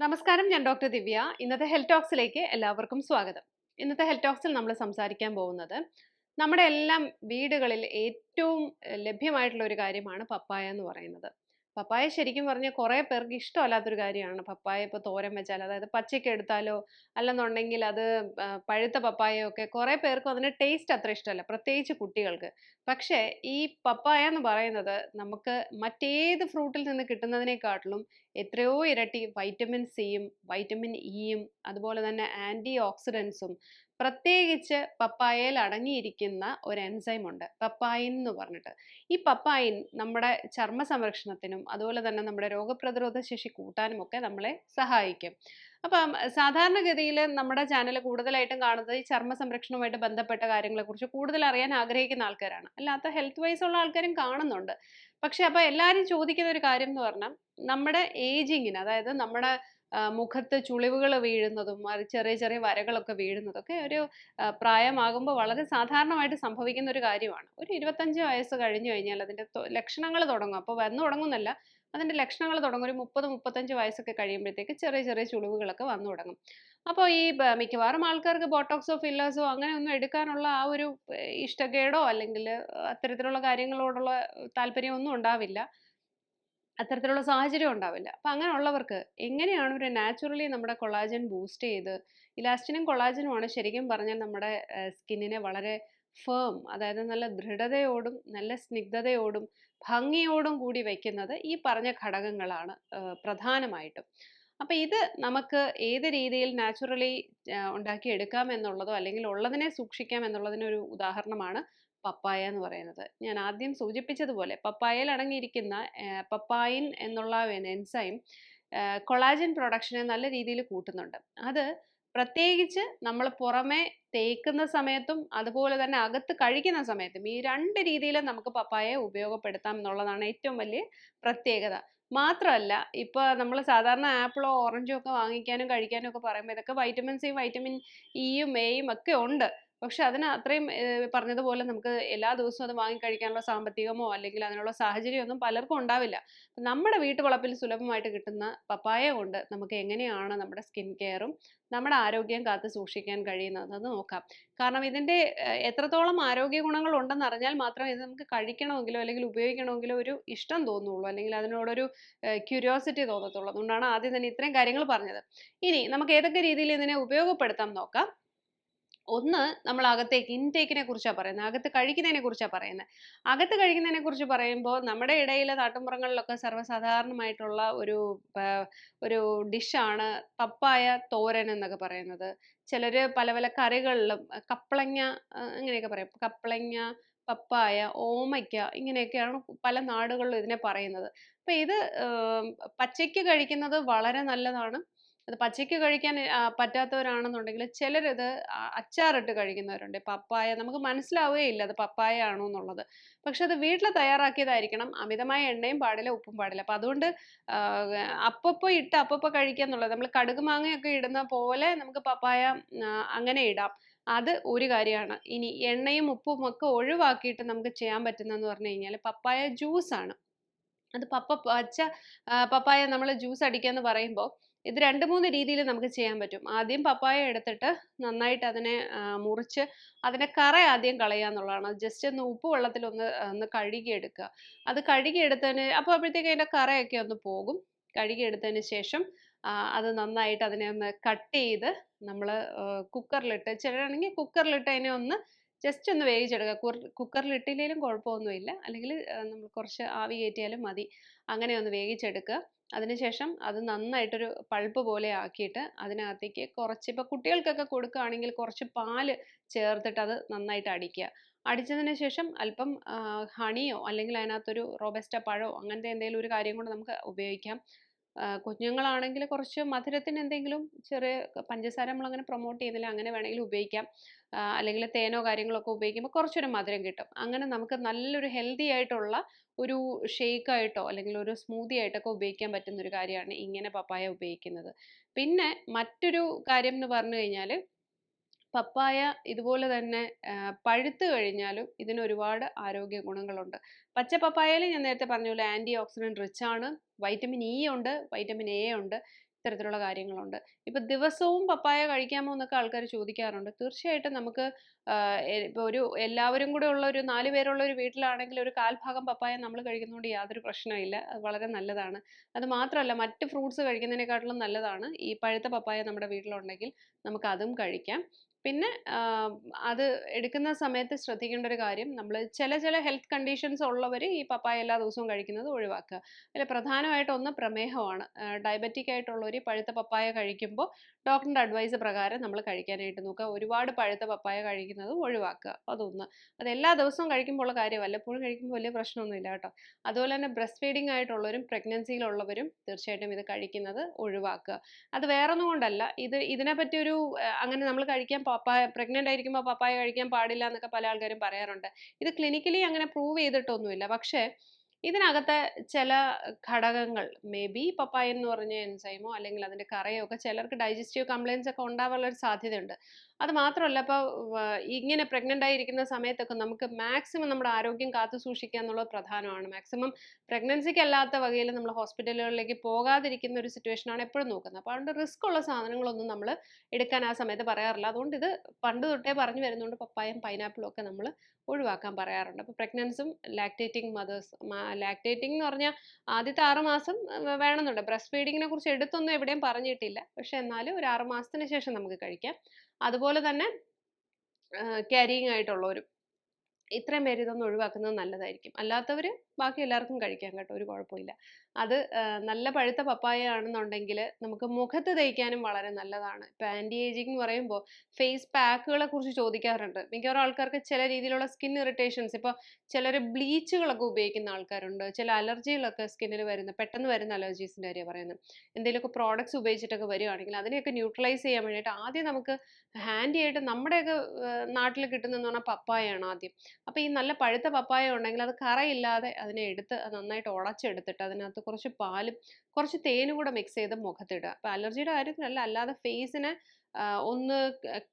നമസ്കാരം ഞാൻ ഡോക്ടർ ദിവ്യ. ഇന്നത്തെ ഹെൽത്ത് ടോക്സിലേക്ക് എല്ലാവർക്കും സ്വാഗതം. ഇന്നത്തെ ഹെൽത്ത് ടോക്സിൽ നമ്മൾ സംസാരിക്കാൻ പോകുന്നത് നമ്മുടെ എല്ലാം വീടുകളിൽ ഏറ്റവും ലഭ്യമായിട്ടുള്ള ഒരു കാര്യമാണ് പപ്പായ എന്ന് പറയുന്നത്. പപ്പായ ശരിക്കും പറഞ്ഞാൽ കുറേ പേർക്ക് ഇഷ്ടമല്ലാത്തൊരു കാര്യമാണ്. പപ്പായ ഇപ്പോൾ തോരൻ വെച്ചാൽ അതായത് പച്ചയ്ക്ക് എടുത്താലോ അല്ലെന്നുണ്ടെങ്കിൽ അത് പഴുത്ത പപ്പായയൊക്കെ കുറേ പേർക്കും അതിന് ടേസ്റ്റ് അത്ര ഇഷ്ടമല്ല പ്രത്യേകിച്ച് കുട്ടികൾക്ക്. പക്ഷേ ഈ പപ്പായ എന്ന് പറയുന്നത് നമുക്ക് മറ്റേത് ഫ്രൂട്ടിൽ നിന്ന് കിട്ടുന്നതിനെക്കാട്ടിലും എത്രയോ ഇരട്ടി വൈറ്റമിൻ സിയും വൈറ്റമിൻ ഇയും അതുപോലെ തന്നെ ആന്റി ഓക്സിഡൻസും പ്രത്യേകിച്ച് പപ്പായയിൽ അടങ്ങിയിരിക്കുന്ന ഒരു എൻസൈം ഉണ്ട്. പപ്പായിൻ എന്ന് പറഞ്ഞിട്ട്. ഈ പപ്പായിൻ നമ്മുടെ ചർമ്മ സംരക്ഷണത്തിനും അതുപോലെ തന്നെ നമ്മുടെ രോഗപ്രതിരോധ ശേഷി കൂട്ടാനും ഒക്കെ നമ്മളെ സഹായിക്കും. അപ്പം സാധാരണഗതിയിൽ നമ്മുടെ ചാനൽ കൂടുതലായിട്ടും കാണുന്നത് ഈ ചർമ്മ സംരക്ഷണവുമായിട്ട് ബന്ധപ്പെട്ട കാര്യങ്ങളെക്കുറിച്ച് കൂടുതൽ അറിയാൻ ആഗ്രഹിക്കുന്ന ആൾക്കാരാണ്. അല്ലാത്ത ഹെൽത്ത് വൈസ് ഉള്ള ആൾക്കാരും കാണുന്നുണ്ട്. പക്ഷെ അപ്പോൾ എല്ലാവരും ചോദിക്കുന്ന ഒരു കാര്യം എന്ന് പറഞ്ഞാൽ നമ്മുടെ ഏജിങ്ങിന് അതായത് നമ്മുടെ മുഖത്ത് ചുളിവുകൾ വീഴുന്നതും ചെറിയ ചെറിയ വരകളൊക്കെ വീഴുന്നതൊക്കെ ഒരു പ്രായമാകുമ്പോൾ വളരെ സാധാരണമായിട്ട് സംഭവിക്കുന്ന ഒരു കാര്യമാണ്. ഒരു ഇരുപത്തഞ്ച് വയസ്സ് കഴിഞ്ഞു കഴിഞ്ഞാൽ അതിന്റെ ലക്ഷണങ്ങൾ തുടങ്ങും. അപ്പോൾ വന്ന് തുടങ്ങുന്നല്ല അതിന്റെ ലക്ഷണങ്ങൾ തുടങ്ങും. ഒരു മുപ്പത് മുപ്പത്തഞ്ച് വയസ്സൊക്കെ കഴിയുമ്പോഴത്തേക്ക് ചെറിയ ചെറിയ ചുളിവുകളൊക്കെ വന്നു തുടങ്ങും. അപ്പോൾ ഈ മിക്കവാറും ആൾക്കാർക്ക് ബോട്ടോക്സോ ഫില്ലേഴ്സോ അങ്ങനെയൊന്നും എടുക്കാനുള്ള ആ ഒരു ഇഷ്ടക്കേടോ അല്ലെങ്കിൽ അത്തരത്തിലുള്ള കാര്യങ്ങളോടുള്ള താല്പര്യമൊന്നും ഉണ്ടാവില്ല. അത്തരത്തിലുള്ള സാഹചര്യം ഉണ്ടാവില്ല. അപ്പം അങ്ങനെയുള്ളവർക്ക് എങ്ങനെയാണ് ഒരു നാച്ചുറലി നമ്മുടെ കൊളാജൻ ബൂസ്റ്റ് ചെയ്ത് ഇലാസ്റ്റിനും കൊളാജനുമാണ് ശരിക്കും പറഞ്ഞാൽ നമ്മുടെ സ്കിന്നിനെ വളരെ ഫേം അതായത് നല്ല ദൃഢതയോടും നല്ല സ്നിഗ്ധതയോടും ഭംഗിയോടും കൂടി വയ്ക്കുന്നത് ഈ പറഞ്ഞ ഘടകങ്ങളാണ് പ്രധാനമായിട്ടും. അപ്പം ഇത് നമുക്ക് ഏത് രീതിയിൽ നാച്ചുറലി ഉണ്ടാക്കിയെടുക്കാം എന്നുള്ളതോ അല്ലെങ്കിൽ ഉള്ളതിനെ സൂക്ഷിക്കാം എന്നുള്ളതിനൊരു ഉദാഹരണമാണ് പപ്പായ എന്ന് പറയുന്നത്. ഞാൻ ആദ്യം സൂചിപ്പിച്ചതുപോലെ പപ്പായയിൽ അടങ്ങിയിരിക്കുന്ന പപ്പായിൻ എന്നുള്ള എൻസൈം കൊളാജൻ പ്രൊഡക്ഷനെ നല്ല രീതിയിൽ കൂട്ടുന്നുണ്ട്. അത് പ്രത്യേകിച്ച് നമ്മൾ പുറമെ തേക്കുന്ന സമയത്തും അതുപോലെ തന്നെ അകത്ത് കഴിക്കുന്ന സമയത്തും ഈ രണ്ട് രീതിയിലും നമുക്ക് പപ്പായയെ ഉപയോഗപ്പെടുത്താം എന്നുള്ളതാണ് ഏറ്റവും വലിയ പ്രത്യേകത. മാത്രമല്ല ഇപ്പോൾ നമ്മൾ സാധാരണ ആപ്പിളോ ഓറഞ്ചോ ഒക്കെ വാങ്ങിക്കാനും കഴിക്കാനും ഒക്കെ പറയുമ്പോൾ ഇതൊക്കെ വൈറ്റമിൻ സി വൈറ്റമിൻ ഇയും എയും ഒക്കെ ഉണ്ട്. പക്ഷെ അതിന് അത്രയും പറഞ്ഞതുപോലെ നമുക്ക് എല്ലാ ദിവസവും അത് വാങ്ങി വാങ്ങിക്കഴിക്കാനുള്ള സാമ്പത്തികമോ അല്ലെങ്കിൽ അതിനുള്ള സാഹചര്യമൊന്നും പലർക്കും ഉണ്ടാവില്ല. നമ്മുടെ വീട്ടുവളപ്പിൽ സുലഭമായിട്ട് കിട്ടുന്ന പപ്പായ കൊണ്ട് നമുക്ക് എങ്ങനെയാണ് നമ്മുടെ സ്കിൻ കെയറും നമ്മുടെ ആരോഗ്യം കാത്തു സൂക്ഷിക്കാൻ കഴിയുന്നത് നോക്കാം. കാരണം ഇതിന്റെ എത്രത്തോളം ആരോഗ്യ ഗുണങ്ങൾ ഉണ്ടെന്ന് അറിഞ്ഞാൽ മാത്രമേ ഇത് നമുക്ക് കഴിക്കണമെങ്കിലോ അല്ലെങ്കിൽ ഉപയോഗിക്കണമെങ്കിലോ ഒരു ഇഷ്ടം തോന്നുള്ളൂ. അല്ലെങ്കിൽ അതിനോടൊരു ക്യൂരിയോസിറ്റി തോന്നത്തുള്ളൂ. അതുകൊണ്ടാണ് ആദ്യം തന്നെ ഇത്രയും കാര്യങ്ങൾ പറഞ്ഞത്. ഇനി നമുക്ക് ഏതൊക്കെ രീതിയിൽ ഇതിനെ ഉപയോഗപ്പെടുത്താം നോക്കാം. ഒന്ന് നമ്മൾ അകത്തേക്ക് ഇൻടേക്കിനെ കുറിച്ചാണ് പറയുന്നത് അകത്ത് കഴിക്കുന്നതിനെ കുറിച്ചാണ് പറയുന്നത്. അകത്ത് കഴിക്കുന്നതിനെ കുറിച്ച് പറയുമ്പോൾ നമ്മുടെ ഇടയിലെ നാട്ടുമ്പുറങ്ങളിലൊക്കെ സർവസാധാരണമായിട്ടുള്ള ഒരു ഒരു ഡിഷാണ് പപ്പായ തോരൻ എന്നൊക്കെ പറയുന്നത്. ചിലർ പല പല കറികളിലും കപ്പളങ്ങ ഇങ്ങനെയൊക്കെ പറയും. കപ്പളങ്ങ പപ്പായ ഓമയ്ക്ക ഇങ്ങനെയൊക്കെയാണ് പല നാടുകളിലും ഇതിനെ പറയുന്നത്. അപ്പം ഇത് പച്ചയ്ക്ക് കഴിക്കുന്നത് വളരെ നല്ലതാണ്. അത് പച്ചയ്ക്ക് കഴിക്കാൻ പറ്റാത്തവരാണെന്നുണ്ടെങ്കിൽ ചിലരത് അച്ചാറിട്ട് കഴിക്കുന്നവരുണ്ട്. പപ്പായ നമുക്ക് മനസ്സിലാവുകയില്ല അത് പപ്പായ ആണോ എന്നുള്ളത്. പക്ഷെ അത് വീട്ടിൽ തയ്യാറാക്കിയതായിരിക്കണം. അമിതമായ എണ്ണയും പാടില്ല ഉപ്പും പാടില്ല. അപ്പം അതുകൊണ്ട് അപ്പപ്പോൾ ഇട്ട് അപ്പപ്പോൾ കഴിക്കുക എന്നുള്ളത്. നമ്മൾ കടുക് മാങ്ങയൊക്കെ ഇടുന്ന പോലെ നമുക്ക് പപ്പായ അങ്ങനെ ഇടാം. അത് ഒരു കാര്യമാണ്. ഇനി എണ്ണയും ഉപ്പും ഒക്കെ ഒഴിവാക്കിയിട്ട് നമുക്ക് ചെയ്യാൻ പറ്റുന്നതെന്ന് പറഞ്ഞു കഴിഞ്ഞാൽ പപ്പായ ജ്യൂസാണ്. അത് പപ്പ പച്ച പപ്പായ നമ്മൾ ജ്യൂസ് അടിക്കുക എന്ന് പറയുമ്പോൾ ഇത് രണ്ട് മൂന്ന് രീതിയിൽ നമുക്ക് ചെയ്യാൻ പറ്റും. ആദ്യം പപ്പായ എടുത്തിട്ട് നന്നായിട്ട് അതിനെ മുറിച്ച് അതിനെ കറ ആദ്യം കളയുക എന്നുള്ളതാണ്. ജസ്റ്റ് ഒന്ന് ഉപ്പ് വെള്ളത്തിൽ ഒന്ന് ഒന്ന് കഴുകിയെടുക്കുക. അത് കഴുകിയെടുത്തതിന് അപ്പോൾ അപ്പോഴത്തേക്ക് അതിന്റെ കറയൊക്കെ ഒന്ന് പോകും. കഴുകിയെടുത്തതിന് ശേഷം അത് നന്നായിട്ട് അതിനെ ഒന്ന് കട്ട് ചെയ്ത് നമ്മൾ കുക്കറിലിട്ട് ചിലരാണെങ്കിൽ കുക്കറിലിട്ട് അതിനെ ഒന്ന് ജസ്റ്റ് ഒന്ന് വേവിച്ചെടുക്കുക. കുക്കറിലിട്ടില്ലെങ്കിലും കുഴപ്പമൊന്നുമില്ല. അല്ലെങ്കിൽ നമ്മൾ കുറച്ച് ആവി കയറ്റിയാലും മതി. അങ്ങനെ ഒന്ന് വേവിച്ചെടുക്കുക. അതിനുശേഷം അത് നന്നായിട്ടൊരു പൾപ്പ് പോലെ ആക്കിയിട്ട് അതിനകത്തേക്ക് കുറച്ച് ഇപ്പോൾ കുട്ടികൾക്കൊക്കെ കൊടുക്കുകയാണെങ്കിൽ കുറച്ച് പാൽ ചേർത്തിട്ട് അത് നന്നായിട്ട് അടിക്കുക. അടിച്ചതിന് ശേഷം അല്പം ഹണിയോ അല്ലെങ്കിൽ അതിനകത്തൊരു റോബസ്റ്റ പഴമോ അങ്ങനത്തെ എന്തെങ്കിലും ഒരു കാര്യം കൊണ്ട് നമുക്ക് ഉപയോഗിക്കാം. കുഞ്ഞുങ്ങളാണെങ്കിൽ കുറച്ച് മധുരത്തിന് എന്തെങ്കിലും ചെറിയ പഞ്ചസാര നമ്മളങ്ങനെ പ്രൊമോട്ട് ചെയ്യുന്നില്ല. അങ്ങനെ വേണമെങ്കിൽ ഉപയോഗിക്കാം. അല്ലെങ്കിൽ തേനോ കാര്യങ്ങളൊക്കെ ഉപയോഗിക്കുമ്പോൾ കുറച്ചൊരു മധുരം കിട്ടും. അങ്ങനെ നമുക്ക് നല്ലൊരു ഹെൽത്തി ആയിട്ടുള്ള ഒരു ഷേക്കായിട്ടോ അല്ലെങ്കിൽ ഒരു സ്മൂതി ആയിട്ടൊക്കെ ഉപയോഗിക്കാൻ പറ്റുന്ന ഒരു കാര്യമാണ് ഇങ്ങനെ പപ്പായ ഉപയോഗിക്കുന്നത്. പിന്നെ മറ്റൊരു കാര്യം എന്ന് പറഞ്ഞു കഴിഞ്ഞാൽ പപ്പായ ഇതുപോലെ തന്നെ പഴുത്തു കഴിഞ്ഞാലും ഇതിന് ഒരുപാട് ആരോഗ്യ ഗുണങ്ങളുണ്ട്. പച്ച പപ്പായയിൽ ഞാൻ നേരത്തെ പറഞ്ഞ പോലെ ആന്റി ഓക്സിഡന്റ് റിച്ച് ആണ് വൈറ്റമിൻ ഇ ഉണ്ട് വൈറ്റമിൻ എ ഉണ്ട് ഇത്തരത്തിലുള്ള കാര്യങ്ങളുണ്ട്. ഇപ്പൊ ദിവസവും പപ്പായ കഴിക്കാമോ എന്നൊക്കെ ആൾക്കാർ ചോദിക്കാറുണ്ട്. തീർച്ചയായിട്ടും നമുക്ക് ഇപ്പോൾ ഒരു എല്ലാവരും കൂടെ ഉള്ള ഒരു നാല് പേരുള്ള ഒരു വീട്ടിലാണെങ്കിൽ ഒരു കാൽഭാഗം പപ്പായ നമ്മൾ കഴിക്കുന്നതുകൊണ്ട് യാതൊരു പ്രശ്നമില്ല അത് വളരെ നല്ലതാണ്. അത് മാത്രമല്ല മറ്റ് ഫ്രൂട്ട്സ് കഴിക്കുന്നതിനെക്കാട്ടിലും നല്ലതാണ് ഈ പഴുത്ത പപ്പായ നമ്മുടെ വീട്ടിലുണ്ടെങ്കിൽ നമുക്ക് അതും കഴിക്കാം. പിന്നെ അത് എടുക്കുന്ന സമയത്ത് ശ്രദ്ധിക്കേണ്ട ഒരു കാര്യം നമ്മൾ ചില ചില ഹെൽത്ത് കണ്ടീഷൻസ് ഉള്ളവർ ഈ പപ്പായ എല്ലാ ദിവസവും കഴിക്കുന്നത് ഒഴിവാക്കുക. അതിൽ പ്രധാനമായിട്ട് ഒന്ന് പ്രമേഹമാണ്. ഡയബറ്റിക് ആയിട്ടുള്ളവർ പഴുത്ത പപ്പായ കഴിക്കുമ്പോൾ ഡോക്ടറിന്റെ അഡ്വൈസ് പ്രകാരം നമ്മൾ കഴിക്കാനായിട്ട് നോക്കുക. ഒരുപാട് പഴുത്ത പപ്പായ കഴിക്കുന്നത് ഒഴിവാക്കുക. അതൊന്ന്. അത് എല്ലാ ദിവസവും കഴിക്കുമ്പോൾ ഉള്ള കാര്യം വല്ലപ്പോഴും കഴിക്കുമ്പോൾ വലിയ പ്രശ്നമൊന്നുമില്ല കേട്ടോ. അതുപോലെ തന്നെ ബ്രസ്റ്റ് ഫീഡിംഗ് ആയിട്ടുള്ളവരും പ്രഗ്നൻസിയിലുള്ളവരും തീർച്ചയായിട്ടും ഇത് കഴിക്കുന്നത് ഒഴിവാക്കുക. അത് വേറൊന്നും കൊണ്ടല്ല. ഇത് ഇതിനെപ്പറ്റി ഒരു അങ്ങനെ നമ്മൾ കഴിക്കാൻ പപ്പായ പ്രഗ്നന്റ് ആയിരിക്കുമ്പോൾ പപ്പായ കഴിക്കാൻ പാടില്ല എന്നൊക്കെ പല ആൾക്കാരും പറയാറുണ്ട്. ഇത് ക്ലിനിക്കലി അങ്ങനെ പ്രൂവ് ചെയ്തിട്ടൊന്നുമില്ല. പക്ഷേ ഇതിനകത്തെ ചില ഘടകങ്ങൾ മേ ബി പപ്പായ എന്ന് പറഞ്ഞ എൻസൈമോ അല്ലെങ്കിൽ അതിന്റെ കറയോ ഒക്കെ ചിലർക്ക് ഡൈജസ്റ്റീവ് കംപ്ലയിൻസ് ഒക്കെ ഉണ്ടാവാനുള്ള ഒരു സാധ്യതയുണ്ട്. അത് മാത്രമല്ല ഇപ്പോൾ ഇങ്ങനെ പ്രഗ്നന്റ് ആയിരിക്കുന്ന സമയത്തൊക്കെ നമുക്ക് മാക്സിമം നമ്മുടെ ആരോഗ്യം കാത്തു സൂക്ഷിക്കുക എന്നുള്ളത് പ്രധാനമാണ്. മാക്സിമം പ്രഗ്നൻസിക്ക് അല്ലാത്ത വകയിൽ നമ്മൾ ഹോസ്പിറ്റലുകളിലേക്ക് പോകാതിരിക്കുന്ന ഒരു സിറ്റുവേഷനാണ് എപ്പോഴും നോക്കുന്നത്. അപ്പോൾ അതുകൊണ്ട് റിസ്ക് ഉള്ള സാധനങ്ങളൊന്നും നമ്മൾ എടുക്കാൻ ആ സമയത്ത് പറയാറില്ല. അതുകൊണ്ട് ഇത് പണ്ട് തൊട്ടേ പറഞ്ഞു വരുന്നുണ്ട് പപ്പായും പൈനാപ്പിളും ഒക്കെ നമ്മൾ ഒഴിവാക്കാൻ പറയാറുണ്ട്. അപ്പോൾ പ്രഗ്നൻസും ലാക്ടേറ്റിംഗ് മദേഴ്സ് ലാക്ടേറ്റിംഗ് എന്ന് പറഞ്ഞാൽ ആദ്യത്തെ ആറുമാസം വേണമെന്നുണ്ട്. ബ്രസ്റ്റ് ഫീഡിങ്ങിനെ കുറിച്ച് എടുത്തൊന്നും എവിടെയും പറഞ്ഞിട്ടില്ല. പക്ഷെ എന്നാലും ഒരു ആറുമാസത്തിന് ശേഷം നമുക്ക് കഴിക്കാം. അതുപോലെ തന്നെ ക്യാരിയിങ് ആയിട്ടുള്ളവരും. ഇത്രയും പേര് ഇതൊന്ന് ഒഴിവാക്കുന്നത് നല്ലതായിരിക്കും. അല്ലാത്തവർ ബാക്കി എല്ലാവർക്കും കഴിക്കാം കേട്ടോ ഒരു കുഴപ്പമില്ല. അത് നല്ല പഴുത്ത പപ്പായ ആണെന്നുണ്ടെങ്കിൽ നമുക്ക് മുഖത്ത് തേക്കാനും വളരെ നല്ലതാണ്. ഇപ്പം ആന്റി ഏജിങ് എന്ന് പറയുമ്പോൾ ഫേസ് പാക്കുകളെ കുറിച്ച് ചോദിക്കാറുണ്ട്. മിക്കവാറും ആൾക്കാർക്ക് ചില രീതിയിലുള്ള സ്കിൻ ഇറിറ്റേഷൻസ് ഇപ്പോൾ ചിലർ ബ്ലീച്ചുകളൊക്കെ ഉപയോഗിക്കുന്ന ആൾക്കാരുണ്ട്. ചില അലർജികളൊക്കെ സ്കിന്നിൽ വരുന്ന പെട്ടെന്ന് വരുന്ന അലർജീസിന്റെ കാര്യം പറയുന്നത്. എന്തെങ്കിലുമൊക്കെ പ്രോഡക്റ്റ്സ് ഉപയോഗിച്ചിട്ടൊക്കെ വരികയാണെങ്കിൽ അതിനെയൊക്കെ ന്യൂട്രലൈസ് ചെയ്യാൻ വേണ്ടിയിട്ട് ആദ്യം നമുക്ക് ഹാൻഡി ആയിട്ട് നമ്മുടെയൊക്കെ നാട്ടിൽ കിട്ടുന്നതെന്ന് പറഞ്ഞാൽ പപ്പായയാണ് ആദ്യം. അപ്പോൾ ഈ നല്ല പഴുത്ത പപ്പായ ഉണ്ടെങ്കിൽ അത് കറയില്ലാതെ അതിനെ എടുത്ത് നന്നായിട്ട് ഉടച്ചെടുത്തിട്ട് അതിനകത്ത് കുറച്ച് പാലും കുറച്ച് തേനും കൂടെ മിക്സ് ചെയ്ത് മുഖത്തിടുക. അപ്പോൾ അലർജിയുടെ കാര്യത്തിലല്ല അല്ലാതെ ഫേസിനെ ഒന്ന്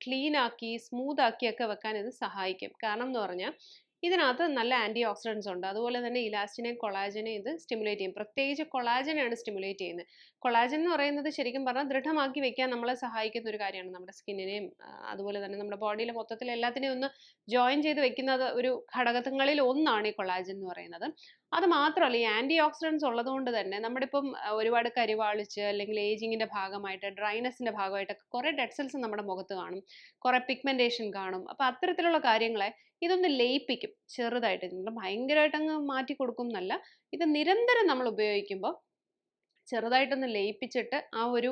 ക്ലീൻ ആക്കി സ്മൂത്ത് ആക്കിയൊക്കെ വെക്കാൻ ഇത് സഹായിക്കും. കാരണം എന്ന് പറഞ്ഞാൽ ഇതിനകത്ത് നല്ല ആന്റി ഓക്സിഡൻസ് ഉണ്ട്. അതുപോലെ തന്നെ ഇലാസ്റ്റിനെയും കൊളാജനെ ഇത് സ്റ്റിമുലേറ്റ് ചെയ്യും. പ്രത്യേകിച്ച് കൊളാജനെയാണ് സ്റ്റിമുലേറ്റ് ചെയ്യുന്നത്. കൊളാജൻ എന്ന് പറയുന്നത് ശരിക്കും പറഞ്ഞാൽ ദൃഢമാക്കി വെക്കാൻ നമ്മളെ സഹായിക്കുന്ന ഒരു കാര്യമാണ്. നമ്മുടെ സ്കിന്നിനെയും അതുപോലെ തന്നെ നമ്മുടെ ബോഡിയിലെ മൊത്തത്തിൽ എല്ലാത്തിനെയും ഒന്ന് ജോയിൻ ചെയ്ത് വെക്കുന്നത് ഒരു ഘടകങ്ങളിൽ ഒന്നാണ് ഈ കൊളാജൻ എന്ന് പറയുന്നത്. അത് മാത്രമല്ല ഈ ആന്റി ഓക്സിഡൻസ് ഉള്ളതുകൊണ്ട് തന്നെ നമ്മുടെ ഇപ്പം ഒരുപാട് കരിവാളിച്ച് അല്ലെങ്കിൽ ഏജിങ്ങിന്റെ ഭാഗമായിട്ട് ഡ്രൈനെസ്സിന്റെ ഭാഗമായിട്ടൊക്കെ കുറേ ഡെഡ് സെൽസ് നമ്മുടെ മുഖത്ത് കാണും. കുറേ പിഗ്മെന്റേഷൻ കാണും. അപ്പോൾ അത്തരത്തിലുള്ള കാര്യങ്ങളെ ഇതൊന്ന് ലയിപ്പിക്കും. ചെറുതായിട്ട് നമ്മൾ ഭയങ്കരമായിട്ട് അങ്ങ് മാറ്റി കൊടുക്കും എന്നല്ല ഇത് നിരന്തരം നമ്മൾ ഉപയോഗിക്കുമ്പോൾ ചെറുതായിട്ടൊന്ന് ലയിപ്പിച്ചിട്ട് ആ ഒരു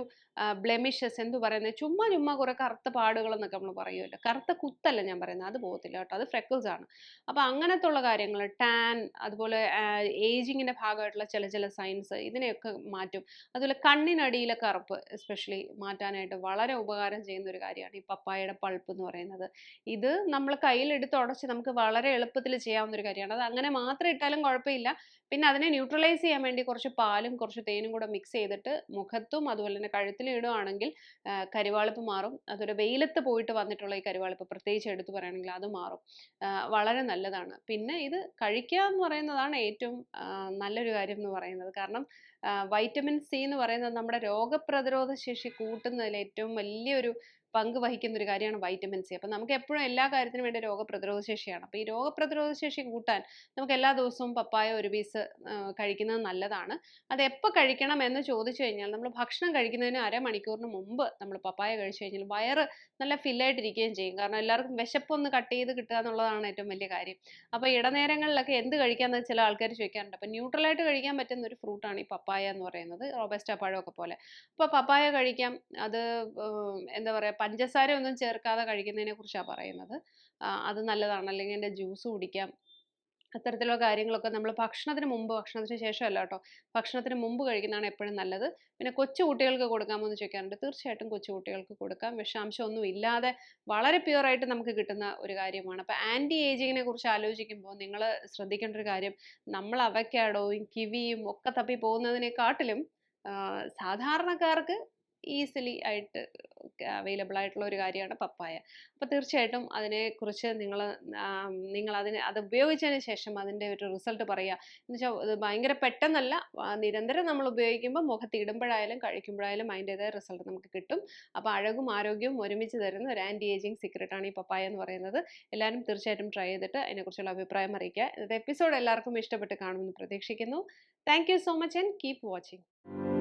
ബ്ലെമിഷസ് എന്ന് പറയുന്നത് ചുമ്മാ ചുമ്മാ കുറെ കറുത്ത പാടുകൾ എന്നൊക്കെ നമ്മൾ പറയുമല്ലോ കറുത്ത കുത്തല്ല ഞാൻ പറയുന്നത് അത് പോകത്തില്ല കേട്ടോ അത് ഫ്രെക്കിൾസ് ആണ്. അപ്പോൾ അങ്ങനത്തെ ഉള്ള കാര്യങ്ങൾ ടാൻ അതുപോലെ ഏജിങ്ങിന്റെ ഭാഗമായിട്ടുള്ള ചില ചില സൈൻസ് ഇതിനെയൊക്കെ മാറ്റും. അതുപോലെ കണ്ണിനടിയിലെ കറുപ്പ് എസ്പെഷ്യലി മാറ്റാനായിട്ട് വളരെ ഉപകാരം ചെയ്യുന്ന ഒരു കാര്യമാണ് ഈ പപ്പായയുടെ പൾപ്പ് എന്ന് പറയുന്നത്. ഇത് നമ്മൾ കയ്യിലെടുത്ത് ഉടച്ച് നമുക്ക് വളരെ എളുപ്പത്തിൽ ചെയ്യാവുന്ന ഒരു കാര്യമാണ്. അത് അങ്ങനെ മാത്രം ഇട്ടാലും കുഴപ്പമില്ല. പിന്നെ അതിനെ ന്യൂട്രലൈസ് ചെയ്യാൻ വേണ്ടി കുറച്ച് പാലും കുറച്ച് തേനും കൂടെ മിക്സ് ചെയ്തിട്ട് മുഖത്തും അതുപോലെ തന്നെ കഴുത്തിലും ഇടുകയാണെങ്കിൽ കരിവാളിപ്പ് മാറും. അതൊരു വെയിലത്ത് പോയിട്ട് വന്നിട്ടുള്ള ഈ കരിവാളിപ്പ് പ്രത്യേകിച്ച് എടുത്തു പറയുകയാണെങ്കിൽ അത് മാറും. വളരെ നല്ലതാണ്. പിന്നെ ഇത് കഴിക്കുക എന്ന് പറയുന്നതാണ് ഏറ്റവും നല്ലൊരു കാര്യം എന്ന് പറയുന്നത്. കാരണം വൈറ്റമിൻ സി എന്ന് പറയുന്നത് നമ്മുടെ രോഗപ്രതിരോധ ശേഷി കൂട്ടുന്നതിൽ ഏറ്റവും വലിയൊരു പങ്ക് വഹിക്കുന്ന ഒരു കാര്യമാണ് വൈറ്റമിൻ സി അപ്പം നമുക്ക് എപ്പോഴും എല്ലാ കാര്യത്തിനും വേണ്ടി രോഗപ്രതിരോധ ശേഷിയാണ്. അപ്പോൾ ഈ രോഗപ്രതിരോധ ശേഷി കൂട്ടാൻ നമുക്ക് എല്ലാ ദിവസവും പപ്പായ ഒരു പീസ് കഴിക്കുന്നത് നല്ലതാണ്. അത് എപ്പോൾ കഴിക്കണം എന്ന് ചോദിച്ചു കഴിഞ്ഞാൽ നമ്മൾ ഭക്ഷണം കഴിക്കുന്നതിന് അരമണിക്കൂറിന് മുമ്പ് നമ്മൾ പപ്പായ കഴിച്ചു കഴിഞ്ഞാൽ വയറ് നല്ല ഫില്ലായിട്ടിരിക്കുകയും ചെയ്യും. കാരണം എല്ലാവർക്കും വിശപ്പൊന്ന് കട്ട് ചെയ്ത് കിട്ടുക എന്നുള്ളതാണ് ഏറ്റവും വലിയ കാര്യം. അപ്പോൾ ഇടനേരങ്ങളിലൊക്കെ എന്ത് കഴിക്കാമെന്ന് ചില ആൾക്കാർ ചോദിക്കാറുണ്ട്. അപ്പോൾ ന്യൂട്രലായിട്ട് കഴിക്കാൻ പറ്റുന്ന ഒരു ഫ്രൂട്ടാണ് ഈ പപ്പായ എന്ന് പറയുന്നത്. റോബസ്റ്റ പഴമൊക്കെ പോലെ. അപ്പോൾ പപ്പായ കഴിക്കാം. അത് എന്താ പറയുക പഞ്ചസാര ഒന്നും ചേർക്കാതെ കഴിക്കുന്നതിനെ കുറിച്ചാണ് പറയുന്നത്. അത് നല്ലതാണ്. അല്ലെങ്കിൽ എന്റെ ജ്യൂസ് കുടിക്കാം. അത്തരത്തിലുള്ള കാര്യങ്ങളൊക്കെ നമ്മൾ ഭക്ഷണത്തിന് മുമ്പ് ഭക്ഷണത്തിന് ശേഷമല്ല കേട്ടോ. ഭക്ഷണത്തിന് മുമ്പ് കഴിക്കുന്നതാണ് എപ്പോഴും നല്ലത്. പിന്നെ കൊച്ചു കുട്ടികൾക്ക് കൊടുക്കാമോ എന്ന് ചോദിക്കാറുണ്ട്. തീർച്ചയായിട്ടും കൊച്ചു കുട്ടികൾക്ക് കൊടുക്കാം. വിഷാംശമൊന്നും ഇല്ലാതെ വളരെ പ്യുവറായിട്ട് നമുക്ക് കിട്ടുന്ന ഒരു കാര്യമാണ്. അപ്പോൾ ആന്റി ഏജിങ്ങിനെ കുറിച്ച് ആലോചിക്കുമ്പോൾ നിങ്ങൾ ശ്രദ്ധിക്കേണ്ട ഒരു കാര്യം നമ്മൾ അവക്കാഡോയും കിവിയും ഒക്കെ തപ്പി പോകുന്നതിനെക്കാട്ടിലും സാധാരണക്കാർക്ക് ഈസിലി ആയിട്ട് അവൈലബിൾ ആയിട്ടുള്ള ഒരു കാര്യമാണ് പപ്പായ. അപ്പോൾ തീർച്ചയായിട്ടും അതിനെക്കുറിച്ച് നിങ്ങൾ നിങ്ങൾ അതിനെ അത് ഉപയോഗിച്ചതിന് ശേഷം അതിന്റെ ഒരു റിസൾട്ട് പറയുക. എന്ന് വെച്ചാൽ ഇത് ഭയങ്കര പെട്ടെന്നല്ല നിരന്തരം നമ്മൾ ഉപയോഗിക്കുമ്പോൾ മുഖത്ത് ഇടുമ്പോഴായാലും കഴിക്കുമ്പോഴായാലും അതിന്റെതായ റിസൾട്ട് നമുക്ക് കിട്ടും. അപ്പോൾ അഴകും ആരോഗ്യവും ഒരുമിച്ച് തരുന്ന ഒരു ആന്റി ഏജിങ് സീക്രട്ടാണ് ഈ പപ്പായ എന്ന് പറയുന്നത്. എല്ലാവരും തീർച്ചയായിട്ടും ട്രൈ ചെയ്തിട്ട് അതിനെക്കുറിച്ചുള്ള അഭിപ്രായം അറിയിക്കുക. ഇന്നത്തെ എപ്പിസോഡ് എല്ലാവർക്കും ഇഷ്ടപ്പെട്ട് കാണുമെന്ന് പ്രതീക്ഷിക്കുന്നു. Thank so much and keep watching